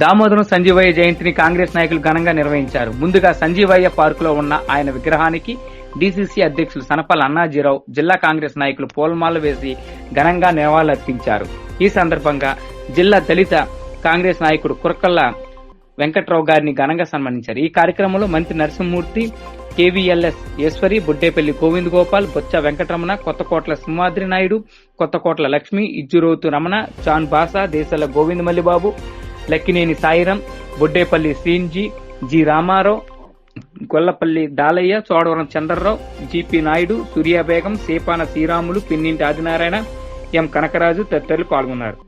దామోదరం సంజీవయ్య జయంతిని కాంగ్రెస్ నాయకులు ఘనంగా నిర్వహించారు. ముందుగా సంజీవయ్య పార్కులో ఉన్న ఆయన విగ్రహానికి డీసీసీ అధ్యక్షులు సనపల్ అన్నాజీరావు జిల్లా కాంగ్రెస్ నాయకులు పూలమాలలు వేసి ఘనంగా నివాళులర్పించారు. ఈ సందర్భంగా జిల్లా దళిత కాంగ్రెస్ నాయకుడు కురకల్ల వెంకట్రావు గారిని ఘనంగా సన్మానించారు. ఈ కార్యక్రమంలో మంత్రి నరసింహమూర్తి కేవీఎల్ఎస్ ఈశ్వరి బుడ్డేపల్లి గోవింద్ గోపాల్ బొచ్చ వెంకటరమణ కొత్తకోట్ల సింహాద్రి నాయుడు కొత్తకోట్ల లక్ష్మి ఇజ్జురోతు రమణ చాన్ బాసా దేశాల గోవింద్ మల్లిబాబు లక్కినేని సాయిరం బుడ్డేపల్లి శ్రీన్జీ G Ramarao Gollapalli Dalayya Chodavaram Chandrarao GP Naidu సూర్యాబేగం Sepana Sriramulu Pinninti Adinarayana M Kanakaraju తదితరులు పాల్గొన్నారు.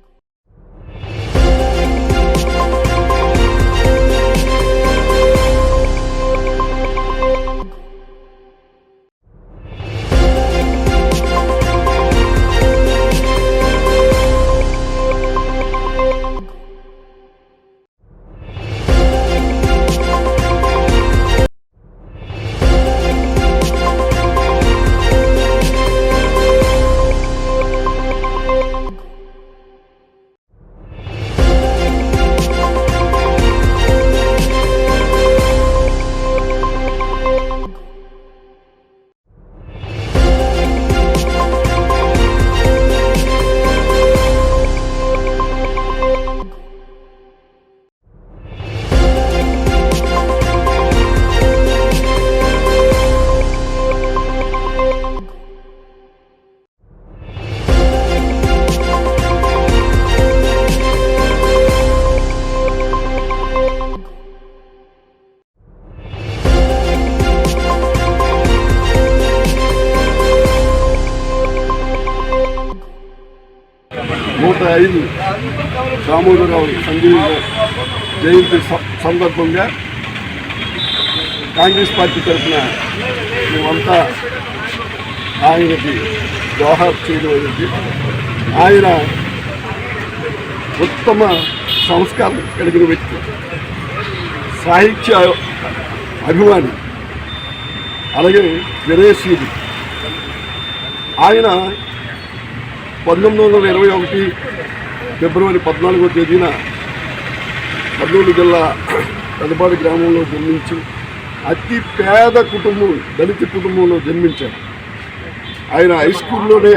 నూట ఐదు దామోదరరావు సంజీవ జయంతి సందర్భంగా కాంగ్రెస్ పార్టీ తరఫున మేమంతా ఆయనకి జోహార్ చేయడం ఆయన ఉత్తమ సంస్కారం కలిగిన వ్యక్తి. సాహిత్య అభిమాని. అలాగే వినయశీలి ఆయన పంతొమ్మిది వందల ఇరవై ఒకటి ఫిబ్రవరి పద్నాలుగో తేదీన కర్నూలు జిల్లా పెద్దపాటి గ్రామంలో జన్మించి అతి పేద కుటుంబం దళిత కుటుంబంలో జన్మించారు ఆయన హై స్కూల్లోనే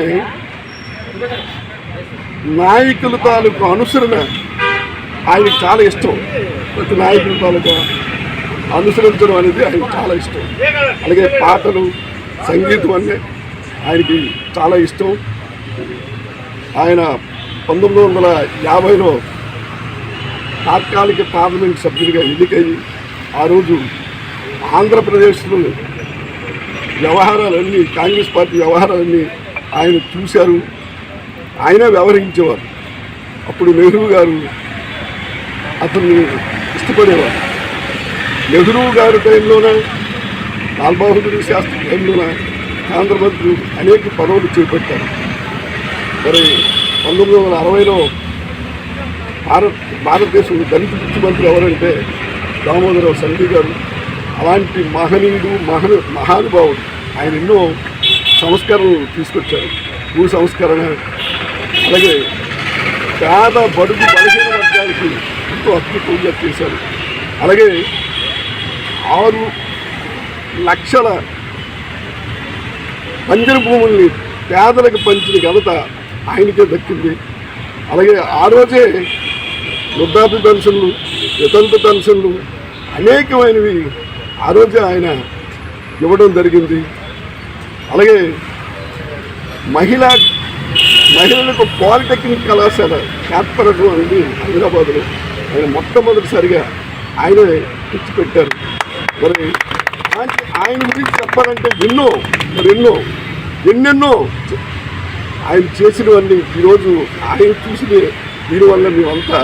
నాయకుల తాలూకు అనుసరణ ఆయనకు చాలా ఇష్టం. ప్రతి నాయకుల తాలూకా అనుసరించడం అనేది ఆయనకు చాలా ఇష్టం. అలాగే పాటలు సంగీతం అన్నీ ఆయనకి చాలా ఇష్టం. ఆయన పంతొమ్మిది వందల యాభైలో తాత్కాలిక పార్లమెంట్ సభ్యుడిగా ఎన్నికయ్యి ఆ రోజు ఆంధ్రప్రదేశ్లో వ్యవహారాలన్నీ కాంగ్రెస్ పార్టీ వ్యవహారాలన్నీ ఆయన చూశారు. ఆయనే వ్యవహరించేవారు. అప్పుడు నెహ్రూ గారు అతన్ని ఇష్టపడేవారు. నెహ్రూ గారి టైంలోనే లాల్ బహదూర్ శాస్త్రి టైంలోనే కేంద్ర మంత్రులు అనేక పదవులు చేపట్టారు. మరి పంతొమ్మిది వందల అరవైలో భారత్ భారతదేశంలో దళిత ముఖ్యమంత్రి ఎవరంటే దామోదరరావు సంఘి గారు. అలాంటి మహనీయుడు మహను మహానుభావుడు. ఆయన ఎన్నో సంస్కరణలు తీసుకొచ్చారు. భూ సంస్కరణ అలాగే పేద బడుగు బలహీన వర్గానికి ఎంతో అద్భుతంగా చేశారు. అలాగే ఆరు లక్షల పంజర భూముల్ని పేదలకు పంచిన ఘనత ఆయనకే దక్కింది. అలాగే ఆ రోజే వృద్ధాప్య పెన్షన్లు వితంతు పెన్షన్లు అనేకమైనవి ఆ రోజే ఆయన ఇవ్వడం జరిగింది. అలాగే మహిళా మహిళలకు పాలిటెక్నిక్ కళాశాల ఏర్పడడం అనేది హైదరాబాద్లో ఆయన మొట్టమొదటిసారిగా ఆయన తెచ్చిపెట్టారు. మరి ఆయన గురించి చెప్పాలంటే ఎన్నో మరి ఎన్నో ఎన్నెన్నో ఆయన చేసినవన్నీ ఈరోజు ఆయన చూసిన దీనివల్ల మేమంతా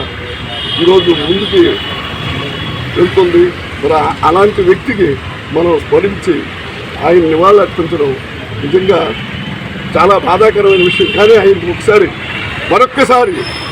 ఈరోజు ముందుకి వెళ్తుంది. మరి అలాంటి వ్యక్తికి మనం స్మరించి ఆయన నివాళులు అర్పించడం నిజంగా చాలా బాధాకరమైన విషయం. కానీ ఆయనకు ఒకసారి మరొక్కసారి